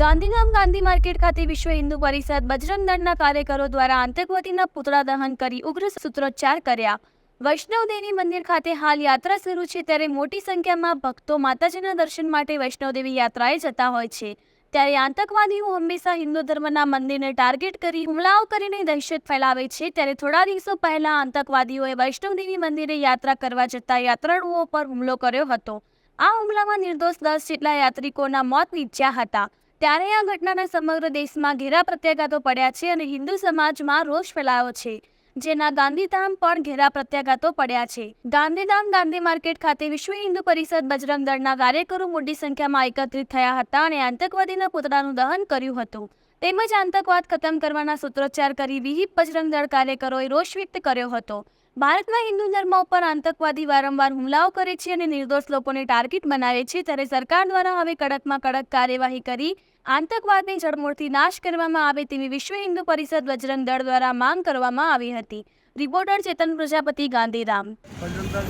Gandhidham Gandhi market ખાતે વિશ્વ હિન્દુ પરિષદ બજરંગ દળના કાર્યકરો દ્વારા આતંકવાદીના પુતળા દહન કરી ઉગ્ર સૂત્રોચ્ચાર કર્યા. વૈષ્ણવદેવી મંદિર ખાતે હાલ યાત્રા શરૂ છે ત્યારે મોટી સંખ્યામાં ભક્તો માતાજીના દર્શન માટે વૈષ્ણવદેવી યાત્રાએ જતા હોય છે. ત્યારે આતંકવાદીઓ હંમેશા હિન્દુ ધર્મના મંદિરને ટાર્ગેટ કરી હુમલાઓ કરીને દહેશત ફેલાવે છે. ત્યારે થોડા દિવસો પહેલા આતંકવાદીઓએ વૈષ્ણવદેવી મંદિરે યાત્રા કરવા જતા યાત્રાળુઓ પર હુમલો કર્યો હતો. આ હુમલામાં નિર્દોષ દસ જેટલા યાત્રિકોના મોત નીપજ્યા હતા. ત્યારે આ ઘટનાના સમગ્ર દેશમાં ઘેરા પ્રત્યાઘાતો પડ્યા છે અને હિન્દુ સમાજમાં રોષ ફેલાયો છે. જેના ગાંધીધામ પણ ઘેરા પ્રત્યાઘાતો પડ્યા છે. ગાંધીધામ ગાંધી માર્કેટ ખાતે વિશ્વ હિન્દુ પરિષદ બજરંગ દળના કાર્યકરો મોટી સંખ્યામાં એકત્રિત થયા હતા અને આતંકવાદીના પુતળાનું દહન કર્યું હતું. તેમજ આતંકવાદ ખતમ કરવાના સૂત્રોચ્ચાર કરી વિહિપ બજરંગ દળ કાર્યકરોએ રોષ વ્યક્ત કર્યો હતો. ભારતમાં હિન્દુ ધર્મ ઉપર આતંકવાદી વારંવાર હુમલાઓ કરે છે અને નિર્દોષ લોકોને ટાર્ગેટ બનાવે છે, ત્યારે સરકાર દ્વારા હવે કડકમાં કડક કાર્યવાહી કરી આતંકવાદની જડમૂળથી નાશ કરવામાં આવે તેવી વિશ્વ હિન્દુ પરિષદ બજરંગ દળ દ્વારા માંગ કરવામાં આવી હતી. રિપોર્ટર ચેતન પ્રજાપતિ ગાંધીધામ.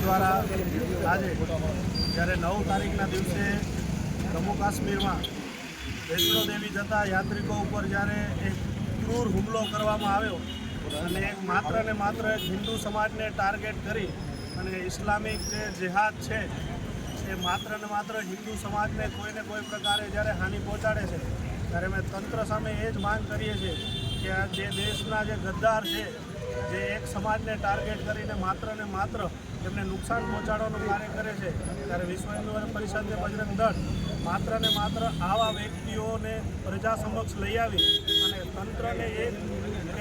દ્વારા કાશ્મીરમાં વૈષ્ણોદેવી જતા યાત્રિકો ઉપર જ્યારે એક ક્રૂર હુમલો કરવામાં આવ્યો અને એક માત્ર ને માત્ર હિન્દુ સમાજને ટાર્ગેટ કરી અને ઇસ્લામિક જે જેહાદ છે, એ માત્ર ને માત્ર હિન્દુ સમાજને કોઈને કોઈ પ્રકારે જ્યારે હાનિ પહોંચાડે છે, ત્યારે અમે તંત્ર સામે એ જ માંગ કરીએ છીએ કે આ જે દેશના જે ગદ્દાર છે, જે એક સમાજને ટાર્ગેટ કરીને માત્ર ને માત્ર એમને નુકસાન પહોંચાડવાનું કાર્ય કરે છે, ત્યારે વિશ્વ હિન્દુ પરિષદને બજરંગ દળ માત્ર ને માત્ર આવા વ્યક્તિઓને પ્રજા સમક્ષ લઈ આવી અને તંત્રને એ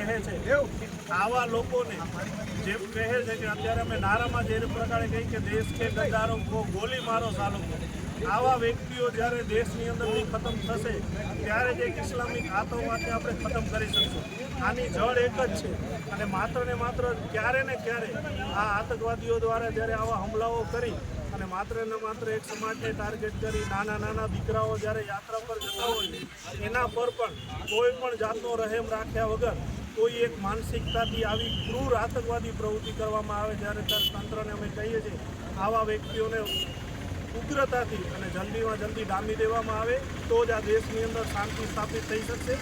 કહે છે આવા લોકોને જેમ કહે છે કે અત્યારે અમે નારામાં જે પ્રકારે કહી કે દેશ કે ગદ્દારો કો ગોલી મારો સાલો આવા વ્યક્તિઓ જ્યારે દેશની અંદરથી ખતમ થશે, ત્યારે જ એક ઇસ્લામિક આતંકવાદને આપણે ખતમ કરી શકશું. આની જડ એક જ છે. અને માત્ર ને માત્ર ક્યારે ને ક્યારે આ આતંકવાદીઓ દ્વારા જ્યારે આવા હુમલાઓ કરી અને માત્ર ને માત્ર એક સમાજને ટાર્ગેટ કરી, નાના નાના દીકરાઓ જ્યારે યાત્રા પર જતા હોય, એના પર પણ કોઈ પણ જાતનો રહેમ રાખ્યા વગર કોઈ એક માનસિકતાથી આવી ક્રૂર આતંકવાદી પ્રવૃત્તિ કરવામાં આવે ત્યારે તંત્રને અમે કહીએ છીએ, આવા વ્યક્તિઓને ઉગ્રતાથી અને જલ્દીમાં જલ્દી ડામી દેવામાં આવે તો જ આ દેશની અંદર શાંતિ સ્થાપિત થઈ શકશે.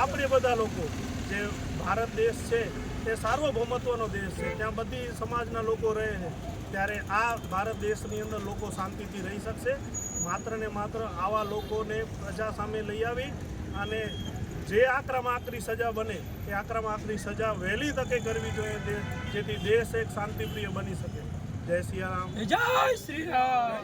આપણે બધા લોકો જે ભારત દેશ છે તે સાર્વભૌમત્વનો દેશ છે, ત્યાં બધી સમાજના લોકો રહે છે, ત્યારે આ ભારત દેશની અંદર લોકો શાંતિથી રહી શકશે. માત્ર ને માત્ર આવા લોકોને પ્રજા સામે લઈ આવી અને જે આક્રમ આકરી સજા બને, એ આક્રમ આકરી સજા વહેલી તકે કરવી જોઈએ જેથી દેશ એક શાંતિપ્રિય બની શકે. જય સિયારામ. જય શ્રી રામ.